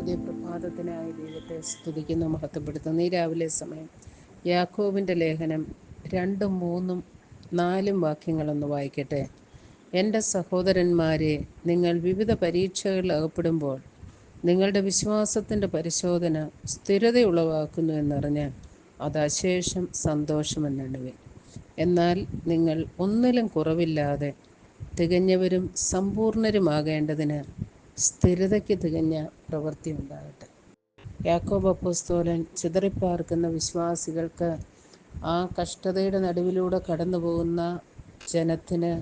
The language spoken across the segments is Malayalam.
ദൈവത്തെ സ്തുതിക്കുന്നു മഹത്വപ്പെടുത്തുന്നു. ഈ രാവിലെ സമയം യാക്കോബിന്റെ ലേഖനം രണ്ടും മൂന്നും നാലും വാക്യങ്ങളൊന്ന് വായിക്കട്ടെ. എന്റെ സഹോദരന്മാരെ നിങ്ങൾ വിവിധ പരീക്ഷകളിൽ അകപ്പെടുമ്പോൾ നിങ്ങളുടെ വിശ്വാസത്തിന്റെ പരിശോധന സ്ഥിരതയുളവാക്കുന്നു എന്നറിഞ്ഞ് അത് അശേഷം സന്തോഷമെന്നെണ്ണുവിൻ എന്നാൽ നിങ്ങൾ ഒന്നിലും കുറവില്ലാതെ തികഞ്ഞവരും സമ്പൂർണരുമാകേണ്ടതിന് സ്ഥിരതയ്ക്ക് തികഞ്ഞ പ്രവൃത്തി ഉണ്ടാകട്ടെ. യാക്കോബ് അപ്പോസ്തോലൻ ചിതറിപ്പാർക്കുന്ന വിശ്വാസികൾക്ക് ആ കഷ്ടതയുടെ നടുവിലൂടെ കടന്നു പോകുന്ന ജനത്തിന്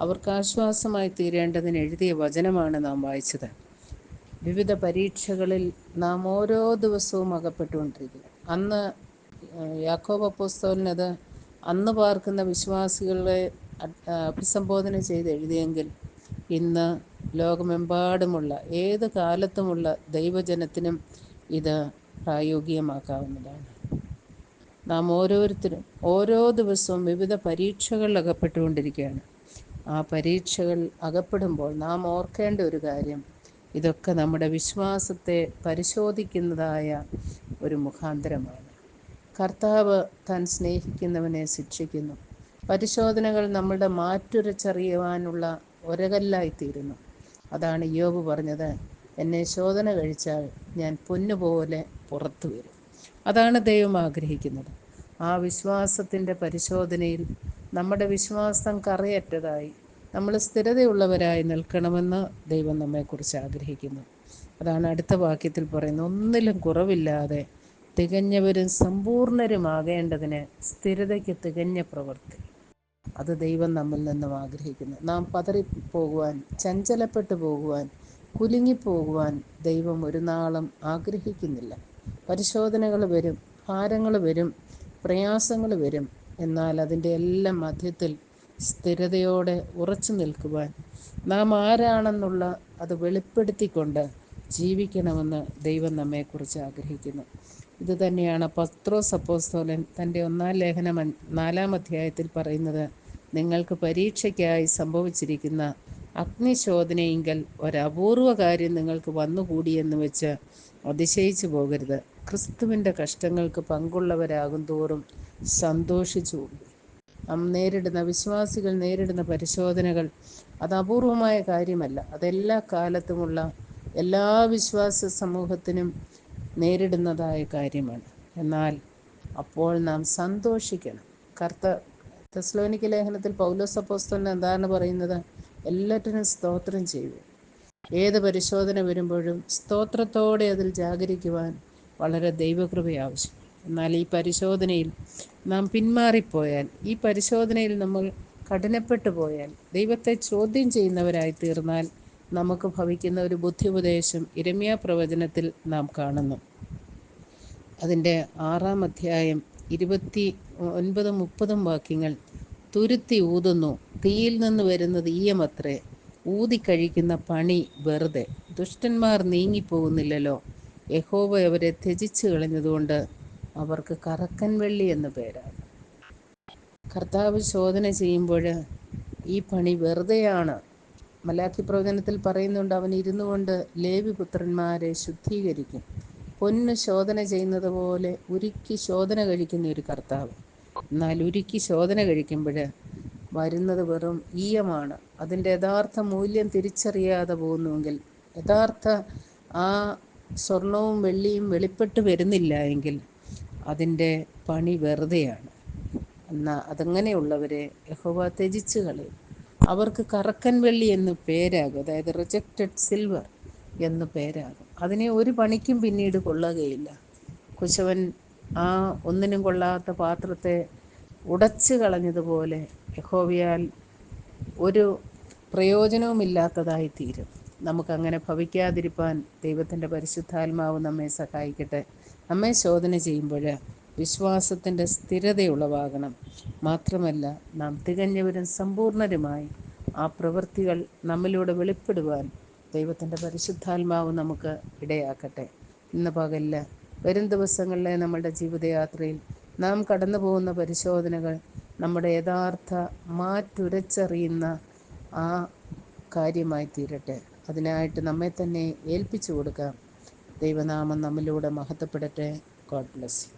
അവർക്ക് ആശ്വാസമായി തീരേണ്ടതിന് എഴുതിയ വചനമാണ് നാം വായിച്ചത്. വിവിധ പരീക്ഷകളിൽ നാം ഓരോ ദിവസവും അകപ്പെട്ടുകൊണ്ടിരിക്കുന്നു. അന്ന് യാക്കോബ് അപ്പോസ്തോലിനത് അന്ന് പാർക്കുന്ന വിശ്വാസികളെ അഭിസംബോധന ചെയ്ത് എഴുതിയെങ്കിൽ ഇന്ന് ലോകമെമ്പാടുമുള്ള ഏത് കാലത്തുമുള്ള ദൈവജനത്തിനും ഇത് പ്രായോഗികമാക്കാവുന്നതാണ്. നാം ഓരോരുത്തരും ഓരോ ദിവസവും വിവിധ പരീക്ഷകളിൽ അകപ്പെട്ടുകൊണ്ടിരിക്കുകയാണ്. ആ പരീക്ഷകൾ അകപ്പെടുമ്പോൾ നാം ഓർക്കേണ്ട ഒരു കാര്യം ഇതൊക്കെ നമ്മുടെ വിശ്വാസത്തെ പരിശോധിക്കുന്നതായ ഒരു മുഖാന്തരമാണ്. കർത്താവ് താൻ സ്നേഹിക്കുന്നവനെ ശിക്ഷിക്കുന്നു. പരിശോധനകൾ നമ്മളുടെ മാറ്റുരച്ചറിയുവാനുള്ള ഒരകല്ലായിത്തീരുന്നു അതാണ് യോബ് പറഞ്ഞത് എന്നെ ശോധന കഴിച്ചാൽ ഞാൻ പൊന്നുപോലെ പുറത്തു വരും. അതാണ് ദൈവം ആഗ്രഹിക്കുന്നത്. ആ വിശ്വാസത്തിന്റെ പരിശോധനയിൽ നമ്മുടെ വിശ്വാസം കറയറ്റതായി നമ്മൾ സ്ഥിരതയുള്ളവരായി നിൽക്കണമെന്ന് ദൈവം നമ്മെക്കുറിച്ച് ആഗ്രഹിക്കുന്നു. അതാണ് അടുത്ത വാക്യത്തിൽ പറയുന്നത് ഒന്നിലും കുറവില്ലാതെ തികഞ്ഞവരും സമ്പൂർണരുമാകേണ്ടതിന് സ്ഥിരതയ്ക്ക് തികഞ്ഞ പ്രവൃത്തി. അത് ദൈവം നമ്മിൽ നിന്നും ആഗ്രഹിക്കുന്നു. നാം പതറിപ്പോകുവാൻ ചഞ്ചലപ്പെട്ടു പോകുവാൻ കുലുങ്ങിപ്പോകുവാൻ ദൈവം ഒരു നാളും ആഗ്രഹിക്കുന്നില്ല. പരിശോധനകൾ വരും ഭാരങ്ങൾ വരും പ്രയാസങ്ങൾ വരും. എന്നാൽ അതിന്റെ എല്ലാം മധ്യത്തിൽ സ്ഥിരതയോടെ ഉറച്ചു നിൽക്കുവാൻ നാം ആരാണെന്നുള്ള അത് വെളിപ്പെടുത്തിക്കൊണ്ട് ജീവിക്കണമെന്ന് ദൈവം നമ്മെക്കുറിച്ച് ആഗ്രഹിക്കുന്നു. ഇത് തന്നെയാണ് പത്രോസ് അപ്പോസ്തോലൻ തന്റെ ഒന്നാം ലേഖനം നാലാം അധ്യായത്തിൽ പറയുന്നത്. നിങ്ങൾക്ക് പരീക്ഷയ്ക്കായി സംഭവിച്ചിരിക്കുന്ന അഗ്നിശോധനയെങ്കിൽ ഒരപൂർവ കാര്യം നിങ്ങൾക്ക് വന്നുകൂടിയെന്ന് വെച്ച് അതിശയിച്ചു പോകരുത്. ക്രിസ്തുവിന്റെ കഷ്ടങ്ങൾക്ക് പങ്കുള്ളവരാകും തോറും സന്തോഷിച്ചു നാം നേരിടുന്ന വിശ്വാസികൾ നേരിടുന്ന പരിശോധനകൾ അത് അപൂർവമായ കാര്യമല്ല. അതെല്ലാ കാലത്തുമുള്ള എല്ലാ വിശ്വാസ സമൂഹത്തിനും നേരിടുന്നതായ കാര്യമാണ്. എന്നാൽ അപ്പോൾ നാം സന്തോഷിക്കണം. കർത്ത തെസ്ലോനിക്ക് ലേഖനത്തിൽ പൗലോസ് അപ്പോസ്തലൻ എന്താണ് പറയുന്നത്? എല്ലാറ്റിനും സ്തോത്രം ചെയ്തു ഏത് പരിശോധന വരുമ്പോഴും സ്തോത്രത്തോടെ അതിൽ ജാഗരിക്കുവാൻ വളരെ ദൈവകൃപ ആവശ്യം എന്നാൽ ഈ പരിശോധനയിൽ നാം പിന്മാറിപ്പോയാൽ ഈ പരിശോധനയിൽ നമ്മൾ കഠിനപ്പെട്ടു പോയാൽ ദൈവത്തെ ചോദ്യം ചെയ്യുന്നവരായി തീർന്നാൽ നമുക്ക് ഭവിക്കുന്ന ഒരു ബുദ്ധി ഉപദേശം ഇരമ്യ പ്രവചനത്തിൽ നാം കാണുന്നു. അതിന്റെ ആറാം അധ്യായം ഇരുപത്തി ഒൻപതും മുപ്പതും വാക്യങ്ങൾ തുരുത്തി ഊതുന്നു. തീയിൽ നിന്ന് വരുന്നത് ഈയമത്രേ. ഊതിക്കഴിക്കുന്ന പണി വെറുതെ. ദുഷ്ടന്മാർ നീങ്ങിപ്പോകുന്നില്ലല്ലോ. യഹോവ അവരെ ത്യജിച്ചു കളഞ്ഞതുകൊണ്ട് അവർക്ക് കറക്കൻ വെള്ളി എന്ന പേരാണ്. കർത്താവ് ശോധന ചെയ്യുമ്പോൾ ഈ പണി വെറുതെയാണ്. മലാഖി പ്രവചനത്തിൽ പറയുന്നുണ്ട് അവൻ ഇരുന്നു കൊണ്ട് ലേവി പുത്രന്മാരെ ശുദ്ധീകരിക്കും. പൊന്ന് ശോധന ചെയ്യുന്നത് പോലെ ഉരുക്കി ശോധന കഴിക്കുന്ന ഒരു കർത്താവ്. എന്നാൽ ഉരുക്കി ശോധന കഴിക്കുമ്പോൾ വരുന്നത് വെറും ഈയമാണ്. അതിന്റെ യഥാർത്ഥ മൂല്യം തിരിച്ചറിയാതെ പോകുന്നുവെങ്കിൽ യഥാർത്ഥ ആ സ്വർണവും വെള്ളിയും വെളിപ്പെട്ട് വരുന്നില്ല എങ്കിൽ അതിന്റെ പണി വെറുതെയാണ്. എന്നാൽ അതങ്ങനെയുള്ളവരെ യഹോവ ത്യജിച്ച് കളയും. അവർക്ക് കറക്കൻ വെള്ളി എന്ന് പേരാകും. അതായത് റിജക്റ്റഡ് സിൽവർ എന്ന് പേരാകും. അതിനെ ഒരു പണിക്കും പിന്നീട് കൊള്ളുകയില്ല. കുശവൻ ആ ഒന്നിനും കൊള്ളാത്ത പാത്രത്തെ ഉടച്ചു കളഞ്ഞതുപോലെ യഹോവയാൽ ഒരു പ്രയോജനവുമില്ലാത്തതായി തീരും നമുക്കങ്ങനെ ഭവിക്കാതിരിപ്പാൻ ദൈവത്തിന്റെ പരിശുദ്ധാത്മാവ് നമ്മെ സഹായിക്കട്ടെ. നമ്മെ ശോധന ചെയ്യുമ്പോൾ വിശ്വാസത്തിന്റെ സ്ഥിരതയുളവാകണം. മാത്രമല്ല നാം തികഞ്ഞവരും സമ്പൂർണരുമായി ആ പ്രവൃത്തികൾ നമ്മിലൂടെ വെളിപ്പെടുവാൻ ദൈവത്തിന്റെ പരിശുദ്ധാത്മാവ് നമുക്ക് ഇടയാക്കട്ടെ. ഇന്ന് പകലിൽ വരും ദിവസങ്ങളിലെ നമ്മുടെ ജീവിതയാത്രയിൽ നാം കടന്നു പോകുന്ന പരിശോധനകൾ നമ്മുടെ യഥാർത്ഥ മാറ്റുരച്ചറിയുന്ന ആ കാര്യമായി തീരട്ടെ. അതിനായിട്ട് നമ്മെ തന്നെ ഏൽപ്പിച്ചു കൊടുക്കാം. ദൈവനാമം നമ്മിലൂടെ മഹത്വപ്പെടട്ടെ. God bless